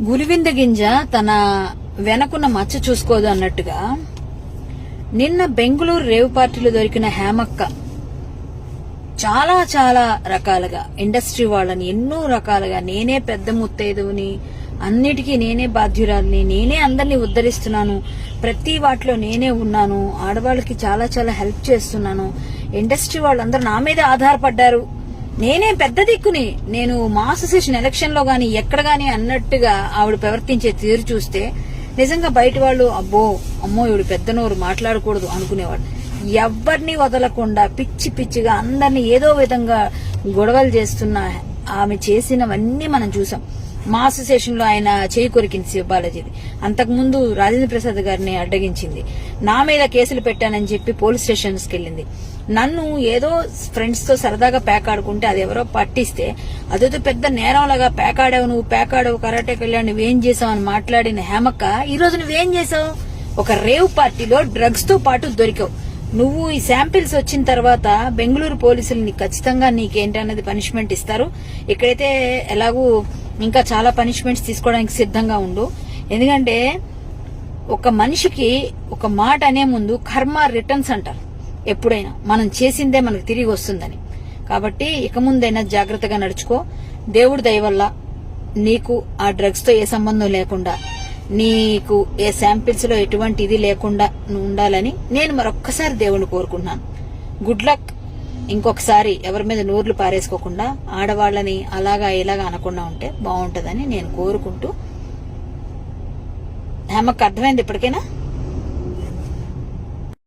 గులివింద గింజ తన వెనకున్న మచ్చ చూసుకోదు అన్నట్టుగా నిన్న బెంగళూరు రేవు పార్టీలో దొరికిన హేమక్క చాలా చాలా రకాలుగా ఇండస్ట్రీ వాళ్ళని ఎన్నో రకాలుగా నేనే పెద్ద ముత్తైదువుని అన్నిటికీ నేనే బాధ్యురాలిని నేనే అందరినీ ఉద్ధరిస్తున్నాను ప్రతి వాటిలో నేనే ఉన్నాను ఆడవాళ్ళకి చాలా చాలా హెల్ప్ చేస్తున్నాను ఇండస్ట్రీ వాళ్ళందరూ నా మీద ఆధారపడ్డారు నేనే పెద్ద దిక్కుని. నేను మాస్ సెషన్ ఎలక్షన్లో గాని ఎక్కడ గాని అన్నట్టుగా ఆవిడ ప్రవర్తించే తీరు చూస్తే నిజంగా బయట వాళ్ళు అబ్బో అమ్మో ఇవిడు పెద్ద నోరు మాట్లాడకూడదు అనుకునేవాడు. ఎవరిని వదలకుండా పిచ్చి పిచ్చిగా అందరినీ ఏదో విధంగా గొడవలు చేస్తున్న ఆమె చేసినవన్నీ మనం చూసాం. మా అసోసియేషన్లో ఆయన చేయి కొరికింది శివబాలాజీది అంతకుముందు రాజేంద్ర ప్రసాద్ గారిని అడ్డగించింది. నా మీద కేసులు పెట్టానని చెప్పి పోలీస్ స్టేషన్స్కి వెళ్ళింది. నన్ను ఏదో ఫ్రెండ్స్తో సరదాగా పేకాడుకుంటే అది ఎవరో పట్టిస్తే అదేదో పెద్ద నేరంలాగా పేకాడావు నువ్వు పేకాడావు కరాటే నువ్వు నువ్వేం చేసావు అని మాట్లాడిన హేమక్క ఈరోజు నువ్వేం చేసావు? ఒక రేవ్ పార్టీలో డ్రగ్స్తో పాటు దొరికావు. నువ్వు ఈ శాంపిల్స్ వచ్చిన తర్వాత బెంగళూరు పోలీసులు నీకు ఖచ్చితంగా నీకేంటన్నది పనిష్మెంట్ ఇస్తారు. ఇక్కడైతే ఎలాగూ ఇంకా చాలా పనిష్మెంట్స్ తీసుకోవడానికి సిద్ధంగా ఉండు. ఎందుకంటే ఒక మనిషికి ఒక మాట అనే ముందు కర్మ రిటర్న్స్ అంటారు. ఎప్పుడైనా మనం చేసిందే మనకు తిరిగి వస్తుందని. కాబట్టి ఇక ముందైనా జాగ్రత్తగా నడుచుకో. దేవుడి దయ వల్ల నీకు ఆ డ్రగ్స్తో ఏ సంబంధం లేకుండా నీకు ఏ శాంపిల్స్లో ఎటువంటి ఇది లేకుండా ఉండాలని నేను మరొక్కసారి దేవుణ్ణి కోరుకుంటున్నాను. గుడ్ లక్ ఇంకొకసారి ఎవరి మీద నోర్లు పారేసుకోకుండా ఆడవాళ్ళని అలాగా ఇలాగా అనకుండా ఉంటే బాగుంటుందని నేను కోరుకుంటూ. హేమకు అర్థమైంది ఇప్పటికైనా?